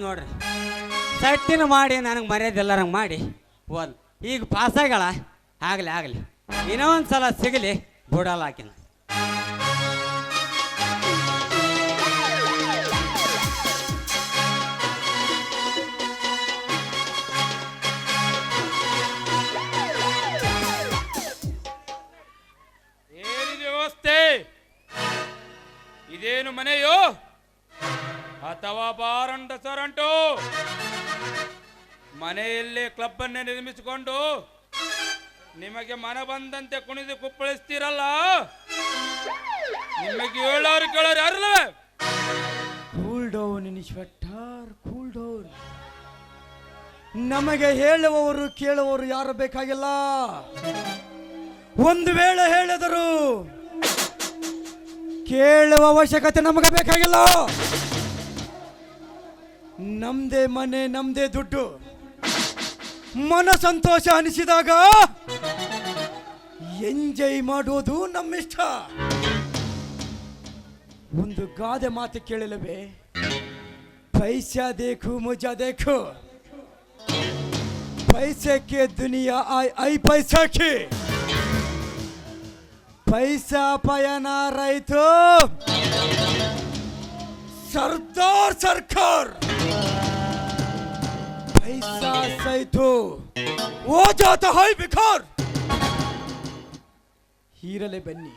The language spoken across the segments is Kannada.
ನೋಡ್ರಿ. ಸಟ್ಟಿನ ಮಾಡಿ ನನಗೆ ಮರ್ಯಾದೆಲ್ಲರಂಗೆ ಮಾಡಿ. ಓದ್ ಈಗ ಪಾಸಾಗಳ ಆಗಲಿ ಆಗಲಿ. ಇನ್ನೂ ಒಂದು ಸಲ ಸಿಗಲಿ, ಬಿಡಲ್ಲ ಹಾಕಿನ ವ್ಯವಸ್ಥೆ? ಇದೇನು ಮನೆಯೋ? ಅಥವಾ ಬಾರಂಡ ಸರಂಟು. ಮನೆಯಲ್ಲೇ ಕ್ಲಬ್ ಅನ್ನೇ ನಿರ್ಮಿಸಿಕೊಂಡು ನಿಮಗೆ ಮನ ಬಂದಂತೆ ಕುಣಿದು ಕುಪ್ಪಳಿಸ್ತೀರಲ್ಲ? ನಿಮಗೆ ಹೇಳೋರು ಕೇಳೋರು ಯಾರಲ್ಲ? Cool down inspector cool down ನಮಗೆ ಹೇಳುವವರು, ಕೇಳುವವರು ಯಾರು ಬೇಕಾಗಿಲ್ಲ? ಒಂದು ವೇಳೆ ಹೇಳಿದರು ಕೇಳುವ ಅವಶ್ಯಕತೆ ನಮಗೆ ಬೇಕಾಗಿಲ್ಲ. ನಮ್ದೇ ಮನೆ, ನಮ್ದೇ ದುಡ್ಡು. ಮನ ಸಂತೋಷ ಅನಿಸಿದಾಗ ಎಂಜಾಯ್ ಮಾಡೋದು ನಮ್ಮಿಷ್ಟ. ಒಂದು ಗಾದೆ ಮಾತು ಕೇಳಲವೇ? ಪೈಸಾ ದೇಖು, ಮುಜಾ ದೇಖು. ಪೈಸಕ್ಕೆ ದುನಿಯಾ ಐ ಐ ಪೈಸಾಕಿ. ಪೈಸಾ ಪಯನ ರೈತು. ಸರ್ದಾರ್ ಸರ್ಕಾರ್. पैसा ಸೈತು ಓ ಜಾತ ಹೈ ಬಿಖಾರ್. ಹೀರಲೆ ಬನ್ನಿ.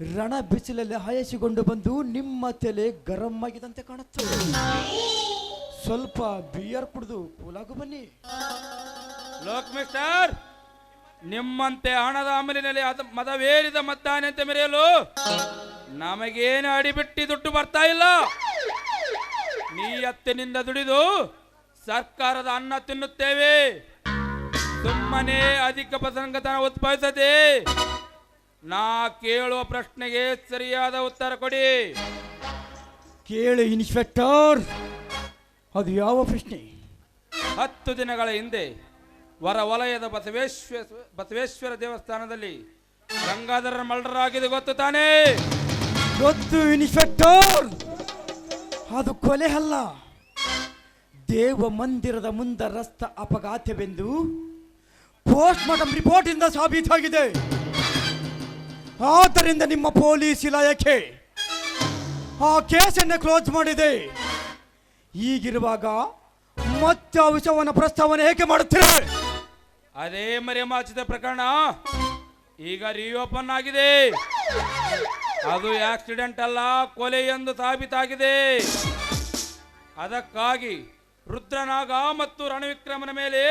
ರಣ ಬಿಸಿಲಲ್ಲಿ ಹಾಯಸಿಕೊಂಡು ಬಂದು ನಿಮ್ಮ ತಲೆ ಗರಂ ಆಗಿದಂತೆ ಕಾಣುತ್ತದೆ ಸ್ವಲ್ಪ ಬಿಯರ್ ಕುಡಿದು ಕೂಲಾಗು ಬನ್ನಿ. ಲೋಕ್ ಮಿಸ್ಟರ್, ನಿಮ್ಮಂತೆ ಹಣದ ಅಮಲಿನಲ್ಲಿ ಅದ ಮದವೇರಿದ ಮದ್ದಾನೆಂತೆ ಮೆರೆಯಲು ನಮಗೇನು ಅಡಿಬಿಟ್ಟಿ ದುಡ್ಡು ಬರ್ತಾ ಇಲ್ಲ? ನೀಯತ್ತಿನಿಂದ ದುಡಿದು ಸರ್ಕಾರದ ಅನ್ನ ತಿನ್ನುತ್ತೇವೆ. ಸುಮ್ಮನೆ ಅಧಿಕ ಪ್ರಸಂಗತನ ಉತ್ಪಾದಿಸದೆ ನಾ ಕೇಳುವ ಪ್ರಶ್ನೆಗೆ ಸರಿಯಾದ ಉತ್ತರ ಕೊಡಿ. ಕೇಳಿ ಇನ್ಸ್ಪೆಕ್ಟರ್ ಅದು ಯಾವ ಪ್ರಶ್ನೆ? ಹತ್ತು ದಿನಗಳ ಹಿಂದೆ ಹೊರ ವಲಯದ ಬಸವೇಶ್ವರ ಬಸವೇಶ್ವರ ದೇವಸ್ಥಾನದಲ್ಲಿ ಗಂಗಾಧರ ಮರ್ಡರ್ ಆಗಿದೆ ಗೊತ್ತು ತಾನೇ? ಗೊತ್ತು ಇನ್ಸ್ಪೆಕ್ಟರ್ ಅದು ಕೊಲೆ ಅಲ್ಲ. ದೇವ ಮಂದಿರದ ಮುಂದ ರಸ್ತ ಅಪಘಾತವೆಂದು ಪೋಸ್ಟ್ ಮಾರ್ಟಮ್ ರಿಪೋರ್ಟ್ ಇಂದ ಸಾಬೀತಾಗಿದೆ. ಆದ್ದರಿಂದ ನಿಮ್ಮ ಪೊಲೀಸ್ ಇಲಾಖೆ ಆ ಕೇಸನ್ನು ಕ್ಲೋಸ್ ಮಾಡಿದೆ. ಈಗಿರುವಾಗ ಮತ್ತೆ ಆ ವಿಷಯವನ್ನು ಪ್ರಸ್ತಾವನೆ ಏಕೆ ಮಾಡುತ್ತೀರಿ ಅದೇ ಮರೆಮಾಚಿದ ಪ್ರಕರಣ. ಈಗ ರಿಓಪನ್ ಆಗಿದೆ. ಅದು ಆಕ್ಸಿಡೆಂಟ್ ಅಲ್ಲ, ಕೊಲೆ ಎಂದು ಸಾಬೀತಾಗಿದೆ. ಅದಕ್ಕಾಗಿ ರುದ್ರನಾಗ ಮತ್ತು ರಣವಿಕ್ರಮನ ಮೇಲೆ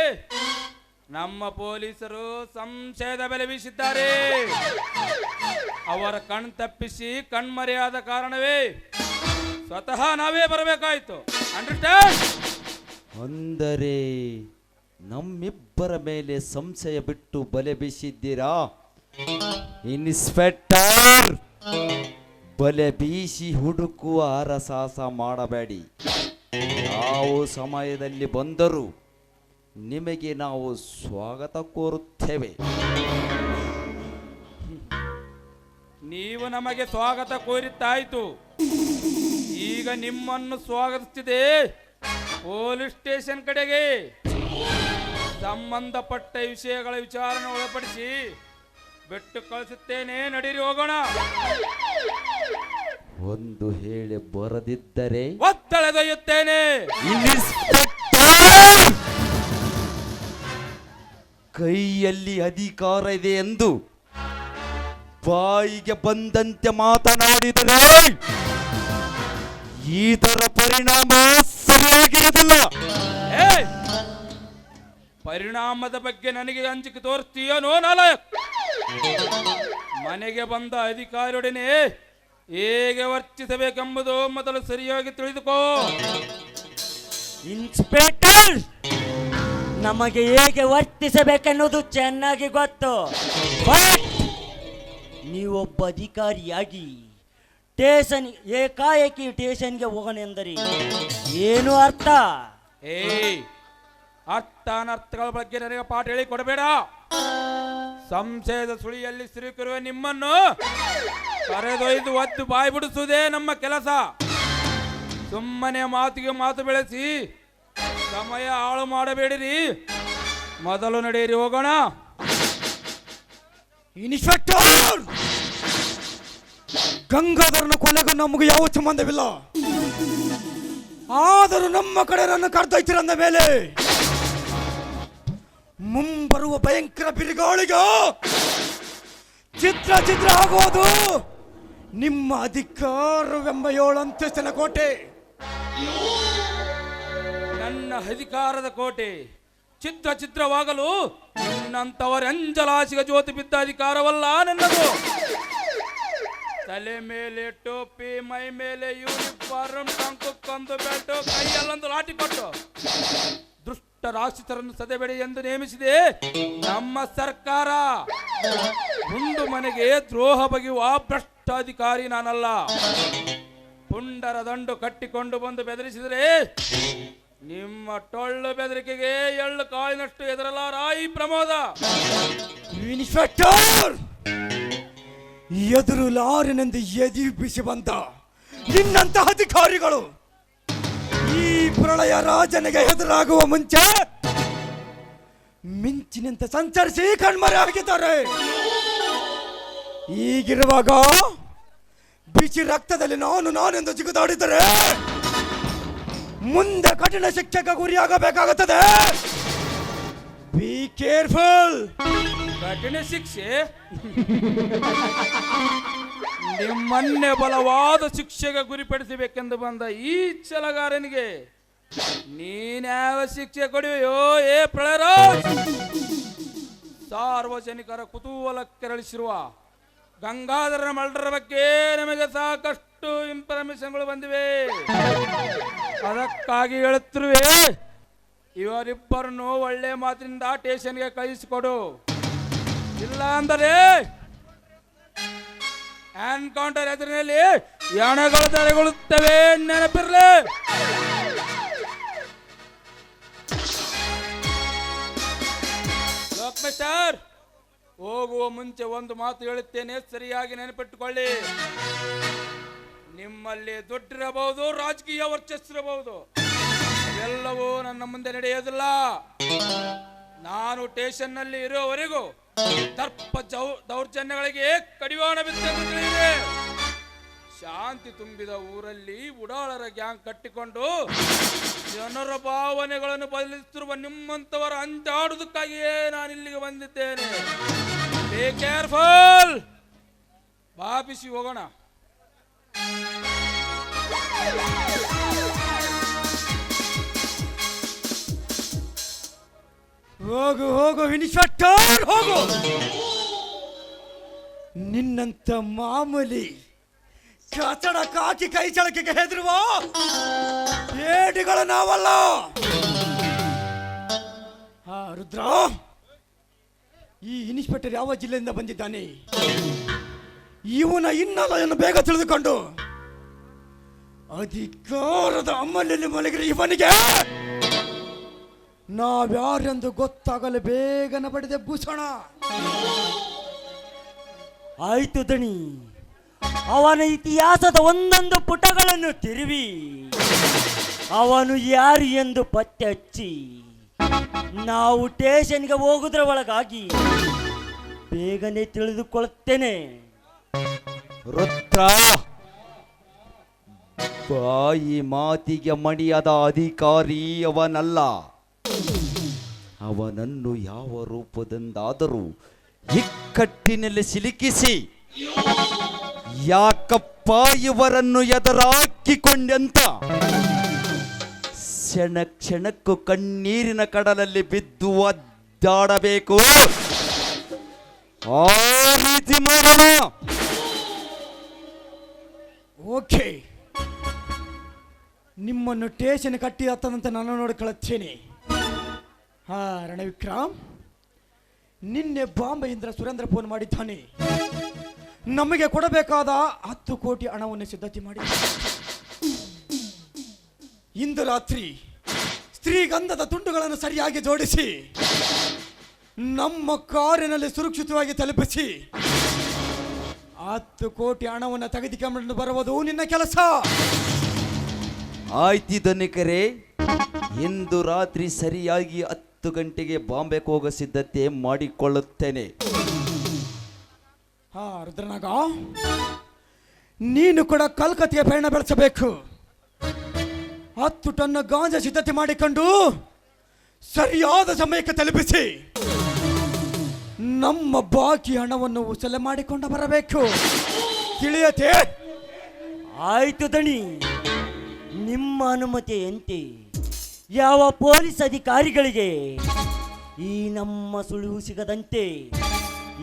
ನಮ್ಮ ಪೊಲೀಸರು ಸಂಶಯದ ಬೆಲೆ ಬೀಸಿದ್ದಾರೆ. ಅವರ ಕಣ್ ತಪ್ಪಿಸಿ ಕಣ್ಮರೆಯಾದ ಕಾರಣವೇ ಸ್ವತಃ ನಾವೇ ಬರಬೇಕಾಯ್ತು. ಅಂದರೆ ನಮ್ಮಿಬ್ಬರ ಮೇಲೆ ಸಂಶಯ ಬಿಟ್ಟು ಬಲೆ ಬೀಸಿದ್ದೀರಾ? ಇನ್ಸ್ಪೆಕ್ಟರ್ ಬಲೆ ಬೀಸಿ ಹುಡುಕುವ ಅರಸಾಸ ಮಾಡಬೇಡಿ. ಯಾವ ಸಮಯದಲ್ಲಿ ಬಂದರೂ ನಿಮಗೆ ನಾವು ಸ್ವಾಗತ ಕೋರುತ್ತೇವೆ. ನೀವು ನಮಗೆ ಸ್ವಾಗತ ಕೋರಿತ್ತಾಯಿತು ಈಗ ನಿಮ್ಮನ್ನು ಸ್ವಾಗತಿಸಿದೆ ಪೊಲೀಸ್ ಸ್ಟೇಷನ್ ಕಡೆಗೆ. ಸಂಬಂಧಪಟ್ಟ ವಿಷಯಗಳ ವಿಚಾರಣೆ ಒಳಪಡಿಸಿ ಬಿಟ್ಟು ಕಳಿಸುತ್ತೇನೆ. ನಡೀರಿ ಹೋಗೋಣ. ಒಂದು ಹೇಳಿ ಬರದಿದ್ದರೆ ಒತ್ತಳೆದೊಯ್ಯುತ್ತೇನೆ. ಕೈಯಲ್ಲಿ ಅಧಿಕಾರ ಇದೆ ಎಂದು ಬಾಯಿಗೆ ಬಂದಂತೆ ಮಾತನಾಡಿದರೆ ಇದರ ಪರಿಣಾಮ ಸರಿಯಾಗಿರುವುದಿಲ್ಲ! ಪರಿಣಾಮದ ಬಗ್ಗೆ ನನಗೆ ಅಂಜಿಕೆ ನೋ ನಾಲಕ್ ಮನೆಗೆ ಬಂದ ಅಧಿಕಾರಿಯೊಡನೆ ಹೇಗೆ ವರ್ತಿಸಬೇಕೆಂಬುದು ಮೊದಲು ಸರಿಯಾಗಿ ತಿಳಿದುಕೋ. ಇನ್ಸ್ಪೆಕ್ಟರ್ ನಮಗೆ ಹೇಗೆ ವರ್ತಿಸಬೇಕೆನ್ನುವುದು ಚೆನ್ನಾಗಿ ಗೊತ್ತು. ಬಟ್ ನೀವೊಬ್ಬ ಅಧಿಕಾರಿಯಾಗಿ ಟೇಷನ್ ಏಕಾಏಕಿ ಟೇಷನ್ಗೆ ಹೋಗೋಣೆಂದರೆ ಏನು ಅರ್ಥ? ಏ ಅರ್ಥ ಅನರ್ಥಗಳ ಬಗ್ಗೆ ನನಗೆ ಪಾಠ ಹೇಳಿ ಕೊಡಬೇಡ ಸಂಶಯದ ಸುಳಿಯಲ್ಲಿ ಸಿಲುಕಿರುವ ನಿಮ್ಮನ್ನು ಕರೆದೊಯ್ದು ಒದ್ದು ಬಾಯಿ ಬಿಡಿಸುವುದೇ ನಮ್ಮ ಕೆಲಸ. ಸುಮ್ಮನೆ ಮಾತಿಗೆ ಮಾತು ಬೆಳೆಸಿ, ಸಮಯ ಹಾಳು ಮಾಡಬೇಡಿರಿ. ಮೊದಲು ನಡೆಯಿರಿ ಹೋಗೋಣ. ಇನ್ಸ್ಪೆಕ್ಟರ್! ಗಂಗಾಧರನ ಕೊಲೆಗೂ ನಮಗೆ ಯಾವ ಸಂಬಂಧವಿಲ್ಲ. ಆದರೂ ನಮ್ಮ ಕಡೆ ನನ್ನ ಕರೆದೊಯ್ತಿರಂದ ಮೇಲೆ ಮುಂಬರುವ ಭಯಂಕರ ಬಿರುಗಾಳಿಗ ಚಿತ್ರ ಚಿತ್ರ ಆಗುವುದು. ನಿಮ್ಮ ಅಧಿಕಾರವೆಂಬ ಏಳಂತಸ್ತಿನ ಕೋಟೆ ನನ್ನ ಅಧಿಕಾರದ ಕೋಟೆ ಚಿತ್ರ ಚಿತ್ರವಾಗಲು ನಿನ್ನಂತವರ ಅಂಜಲಾಸಿಗ ಜ್ಯೋತಿ ಬಿದ್ದ ಅಧಿಕಾರವಲ್ಲ ನನ್ನದು. ತಲೆ ಮೇಲೆ ಟೋಪಿ, ಮೈ ಮೇಲೆ ಯೂನಿಫಾರ್ಮ್ ಟಂಕು ಕಂದು ಬೆಟ್ಟು ಕೈಯಲ್ಲೊಂದು ಲಾಟಿ ಕೊಟ್ಟು ದುಷ್ಟ ರಾಕ್ಷಸರನ್ನು ಸದೆಬೇಡಿ ಎಂದು ನೇಮಿಸಿದೆ. ನಮ್ಮ ಸರ್ಕಾರ. ಒಂದು ಮನೆಗೆ ದ್ರೋಹ ಬಗೆಯುವ ಭ್ರಷ್ಟ ಅಧಿಕಾರಿ ನಾನಲ್ಲ. ಪುಂಡರ ದಂಡು ಕಟ್ಟಿಕೊಂಡು ಬಂದು ಬೆದರಿಸಿದರೆ ನಿಮ್ಮ ಟೊಳ್ಳು ಬೆದರಿಕೆಗೆ ಎಳ್ಳು ಕಾಯಿನಷ್ಟು ಎದುರಲ್ಲ ರಾಯಿ ಪ್ರಮೋದ. ಇನ್ಸ್ಪೆಕ್ಟರ್, ಎದುರು ಲಾರಿನಂದು ಎದಿ ಬಿಸಿ ಬಂದ ನಿನ್ನಂತ ಅಧಿಕಾರಿಗಳು. ಈ ಪ್ರಳಯ ರಾಜನಿಗೆ ಎದುರಾಗುವ ಮುಂಚೆ ಮಿಂಚಿನಂತೆ ಸಂಚರಿಸಿ ಕಣ್ಮರೆ ಆಗಿದ್ದಾರೆ ಈಗಿರುವಾಗ ಬಿಸಿ ರಕ್ತದಲ್ಲಿ ನಾನು ನಾನೆಂದು ಜಿಗಿದಾಡಿದರೆ ಮುಂದೆ ಕಠಿಣ ಶಿಕ್ಷೆಗೆ ಗುರಿಯಾಗಬೇಕಾಗುತ್ತದೆ. ಬಿ ಕೇರ್ಫುಲ್ ಕಠಿಣ ಶಿಕ್ಷೆ? ನಿಮ್ಮನ್ನೇ ಬಲವಾದ ಶಿಕ್ಷೆಗೆ ಗುರಿಪಡಿಸಬೇಕೆಂದು ಬಂದ ಈ ಛಲಗಾರನಿಗೆ ನೀನ್ಯಾವ ಶಿಕ್ಷೆ ಕೊಡುವೆಯೋ ಏ ಪ್ರಳಯರಾಜ್ ಸಾರ್ವಜನಿಕರ ಕುತೂಹಲ ಕೆರಳಿಸಿರುವ ಗಂಗಾಧರನ ಮಲ್ಡರ ಬಗ್ಗೆ ನಮಗೆ ಸಾಕಷ್ಟು ಇನ್ಫಾರ್ಮೇಶನ್ಗಳು ಬಂದಿವೆ. ಅದಕ್ಕಾಗಿ ಹೇಳುತ್ತಿರುವೆ ಇವರಿಬ್ಬರನ್ನು ಒಳ್ಳೆ ಮಾತಿನಿಂದ ಟೇಷನ್ಗೆ ಕಳಿಸಿಕೊಡು. ಇಲ್ಲ ಅಂದರೆ ಎನ್ಕೌಂಟರ್ ಎದುರಿನಲ್ಲಿ ಯಾಣಗಳು ತಡೆಗೊಳ್ಳುತ್ತವೆ ನೆನಪಿರಲಿ. ಲೋಕಮೇಶ್ವರ್! ಹೋಗುವ ಮುಂಚೆ ಒಂದು ಮಾತು ಹೇಳುತ್ತೇನೆ, ಸರಿಯಾಗಿ ನೆನಪಿಟ್ಟುಕೊಳ್ಳಿ. ನಿಮ್ಮಲ್ಲಿ ದುಡ್ಡಿರಬಹುದು, ರಾಜಕೀಯ ವರ್ಚಸ್ಸಿರಬಹುದು. ಎಲ್ಲವೂ ನನ್ನ ಮುಂದೆ ನಡೆಯೋದಿಲ್ಲ. ನಾನು ಸ್ಟೇಷನ್ನಲ್ಲಿ ಇರುವವರೆಗೂ ದರ್ಪ ದೌರ್ಜನ್ಯಗಳಿಗೆ ಕಡಿವಾಣ ಬಿತ್ತೆಂದು ಶಾಂತಿ ತುಂಬಿದ ಊರಲ್ಲಿ ಉಡಾಳರ ಗ್ಯಾಂಗ್ ಕಟ್ಟಿಕೊಂಡು ಜನರ ಭಾವನೆಗಳನ್ನು ಬದಲಿಸುತ್ತಿರುವ ನಿಮ್ಮಂತವರ ಅಂಜಾಡುವುದಕ್ಕಾಗಿಯೇ ನಾನು ಇಲ್ಲಿಗೆ ಬಂದಿದ್ದೇನೆ. ಬಿ ಕೇರ್ಫುಲ್ ಬಾಪಿಸಿ ಹೋಗೋಣ ಹೋಗು ಹೋಗು ಇನ್ಸ್ಪೆಕ್ಟರ್ ಹೋಗು. ನಿನ್ನಂತ ಮಾಮೂಲಿ ಕಚಡ ಕಾಕಿ ಕೈ ಚಳಕಿಗೆ ಹೆದರುವ ಏಟಿಗಳು ನಾವಲ್ಲ. ಹಾ ರುದ್ರ. ಈ ಇನ್ಸ್ಪೆಕ್ಟರ್ ಯಾವ ಜಿಲ್ಲೆಯಿಂದ ಬಂದಿದ್ದಾನೆ? ಇವನ ಹಿನ್ನೆಲೆಯನ್ನು ಬೇಗ ತಿಳಿದುಕೊಂಡು ಅಧಿಕಾರದ ಅಮ್ಮನಲ್ಲಿ ಮಲಗಿರಿ ಇವನಿಗೆ. ನಾವ್ಯಾರೆಂದು ಗೊತ್ತಾಗಲು ಬೇಗನೆ ಪಡೆದೆ ಭೂಷಣ. ಆಯ್ತು ದಣಿ, ಅವನ ಇತಿಹಾಸದ ಒಂದೊಂದು ಪುಟಗಳನ್ನು ತಿರುವಿ. ಅವನು ಯಾರು ಎಂದು ಪತ್ತೆ ಹಚ್ಚಿ ನಾವು ಸ್ಟೇಷನ್ಗೆ ಹೋಗುದ್ರ ಒಳಗಾಗಿ ಬೇಗನೆ ತಿಳಿದುಕೊಳ್ಳುತ್ತೇನೆ. ರುದ್ರ, ಬಾಯಿ ಮಾತಿಗೆ ಮಣಿಯದ ಅಧಿಕಾರಿ ಅವನಲ್ಲ. ಅವನನ್ನು ಯಾವ ರೂಪದಿಂದಾದರೂ ಇಕ್ಕಟ್ಟಿನಲ್ಲಿ ಸಿಲುಕಿಸಿ, ಯಾಕಪ್ಪ ಇವರನ್ನು ಎದುರಾಕಿಕೊಂಡೆಂತ? ಕ್ಷಣ ಕ್ಷಣಕ್ಕೂ ಕಣ್ಣೀರಿನ ಕಡಲಲ್ಲಿ ಬಿದ್ದು ಒದ್ದಾಡಬೇಕು. ಓಕೆ. ನಿಮ್ಮನ್ನು ಟೇಷನ್ ಕಟ್ಟಿ ಹತ್ತದಂತೆ ನಾನು ನೋಡ್ಕೊಳ್ಳುತ್ತೇನೆ ಹಾ, ರಣವಿಕ್ರಮ್, ನಿನ್ನೆ ಬಾಂಬೆಯಿಂದ ಸುರೇಂದ್ರ ಫೋನ್ ಮಾಡಿದ್ದಾನೆ. ನಮಗೆ ಕೊಡಬೇಕಾದ ಹತ್ತು ಕೋಟಿ ಹಣವನ್ನು ಸಿದ್ಧತೆ ಮಾಡಿ. ಇಂದು ರಾತ್ರಿ ಸ್ತ್ರೀಗಂಧದ ತುಂಡುಗಳನ್ನು ಸರಿಯಾಗಿ ಜೋಡಿಸಿ ನಮ್ಮ ಕಾರಿನಲ್ಲಿ ಸುರಕ್ಷಿತವಾಗಿ ತಲುಪಿಸಿ ಹತ್ತು ಕೋಟಿ ಹಣವನ್ನು ತೆಗೆದುಕೊಂಡು ಬರುವುದು ನಿನ್ನ ಕೆಲಸ. ಆಯ್ತು ಧನಿಕರೇ ಇಂದು ರಾತ್ರಿ ಸರಿಯಾಗಿ ಹತ್ತು ಗಂಟೆಗೆ ಬಾಂಬೆಗೆ ಹೋಗೋ ಸಿದ್ಧತೆ ಮಾಡಿಕೊಳ್ಳುತ್ತೇನೆ. ಹಾ ರುದ್ರನಾಗ ನೀನು ಕೂಡ ಕಲ್ಕತ್ತೆಗೆ ಪ್ರಯಾಣ ಬೆಳೆಸಬೇಕು. ಹತ್ತು ಟನ್ ಗಾಂಜಾ ಸಿದ್ಧತೆ ಮಾಡಿಕೊಂಡು ಸರಿಯಾದ ಸಮಯಕ್ಕೆ ತಲುಪಿಸಿ. ನಮ್ಮ ಬಾಕಿ ಹಣವನ್ನು ಉಸಲೆ ಮಾಡಿಕೊಂಡು ಬರಬೇಕು. ತಿಳಿಯತೆ ಆಯ್ತು ದಣಿ. ನಿಮ್ಮ ಅನುಮತಿಯಂತೆ ಯಾವ ಪೊಲೀಸ್ ಅಧಿಕಾರಿಗಳಿಗೆ? ಈ ನಮ್ಮ ಸುಳಿವು ಸಿಗದಂತೆ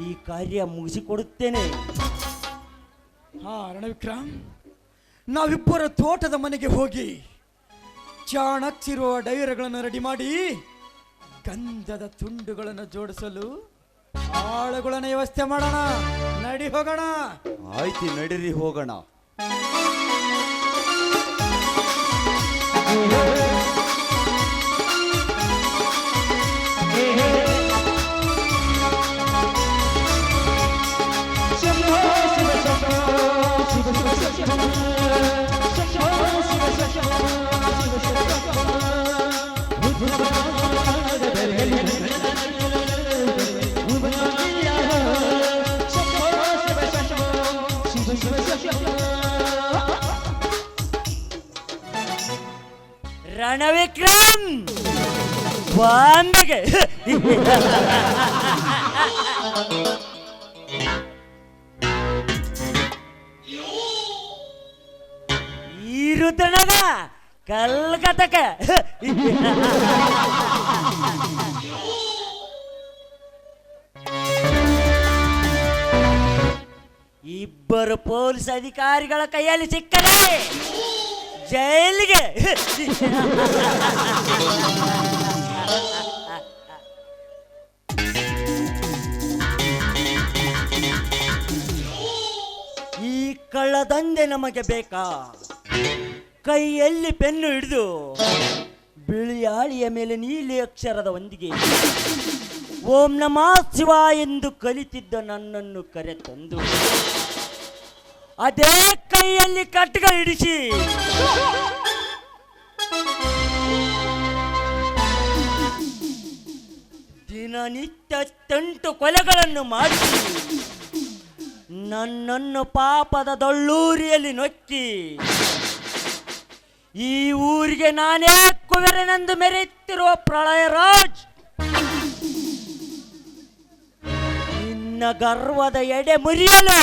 ಈ ಕಾರ್ಯ ಮುಗಿಸಿಕೊಡುತ್ತೇನೆ. ಹಾ ರಣವಿಕ್ರಮ್. ನಾವಿಬ್ಬರ ತೋಟದ ಮನೆಗೆ ಹೋಗಿ ಚಾಣಕ್ಸಿರುವ ಡೈರಗಳನ್ನು ರೆಡಿ ಮಾಡಿ ಗಂಧದ ತುಂಡುಗಳನ್ನು ಜೋಡಿಸಲು ಆಳುಗಳನ್ನು ವ್ಯವಸ್ಥೆ ಮಾಡೋಣ. ನಡಿ ಹೋಗೋಣ. ಆಯ್ತು ನಡಿರಿ ಹೋಗೋಣ. ಈ ಕಲ್ಕತ್ತಕ ಇಬ್ಬರು ಪೊಲೀಸ್ ಅಧಿಕಾರಿಗಳ ಕೈಯಲ್ಲಿ ಸಿಕ್ಕರೆ ಜೈಲಿಗೆ. ಕಳ್ಳದಂದೆ ನಮಗೆ ಬೇಕಾ? ಕೈಯಲ್ಲಿ ಪೆನ್ನು ಹಿಡಿದು ಬಿಳಿಯಾಳಿಯ ಮೇಲೆ ನೀಲಿ ಅಕ್ಷರದ ಒಂದಿಗೆ ಓಂ ನಮಃ ಶಿವ ಎಂದು ಕಲಿತಿದ್ದ ನನ್ನನ್ನು ಕರೆ ತಂದು ಅದೇ ಕೈಯಲ್ಲಿ ಕಟ್ಗ ಹಿಡಿಸಿ ದಿನನಿತ್ಯ ತಂಟು ಕೊಲೆಗಳನ್ನು ಮಾಡಿಸಿ ನನ್ನನ್ನು ಪಾಪದ ದೊಳ್ಳೂರಿಯಲ್ಲಿ ನೊಕ್ಕಿ. ಈ ಊರಿಗೆ ನಾನೇ ಕುವೆರನೆಂದು ಮೆರೆಯುತ್ತಿರುವ ಪ್ರಳಯರಾಜ್ ನಿನ್ನ ಗರ್ವದ ಎಡೆ ಮುರಿಯಲು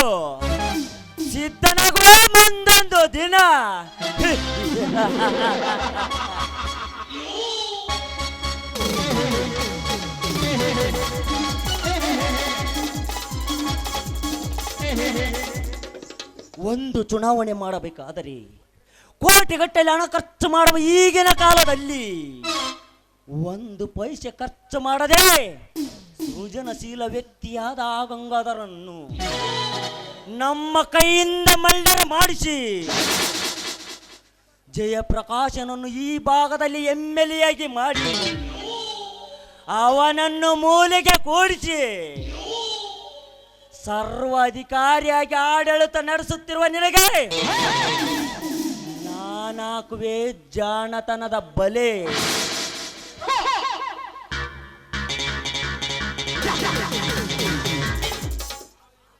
ಸಿದ್ಧನಾಗುವ ಮುಂದೊಂದು ದಿನ. ಒಂದು ಚುನಾವಣೆ ಮಾಡಬೇಕಾದರೆ ಕೋಟಿಗಟ್ಟಲೆ ಹಣ ಖರ್ಚು ಮಾಡುವ ಈಗಿನ ಕಾಲದಲ್ಲಿ ಒಂದು ಪೈಸೆ ಖರ್ಚು ಮಾಡದೆ ಸೃಜನಶೀಲ ವ್ಯಕ್ತಿಯಾದ ಆ ಗಂಗಾಧರನ್ನು ನಮ್ಮ ಕೈಯಿಂದ ಮಳ್ಳರ ಮಾಡಿಸಿ ಜಯಪ್ರಕಾಶನನ್ನು ಈ ಭಾಗದಲ್ಲಿ ಎಂ ಎಲ್ ಎಗಿ ಮಾಡಿ ಅವನನ್ನು ಮೂಲೆಗೆ ಕೂಡಿಸಿ ಸರ್ವಾಧಿಕಾರಿಯಾಗಿ ಆಡಳಿತ ನಡೆಸುತ್ತಿರುವ ನಿನಗೆ ನಾನಾಕುವೆ ಜಾಣತನದ ಬಲೆ.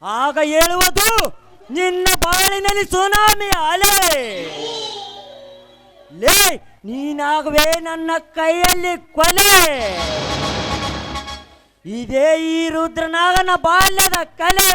ಆಗ ಹೇಳುವುದು, ನಿನ್ನ ಬಾಳಿನಲ್ಲಿ ಸುನಾಮಿ ಅಲೆ. ಲೇ, ನೀನಾಗುವೆ ನನ್ನ ಕೈಯಲ್ಲಿ ಕೊಲೆ. ಇದೇ ಈ ರುದ್ರನಾಗನ ಬಾಲ್ಯದ ಕಲೆ.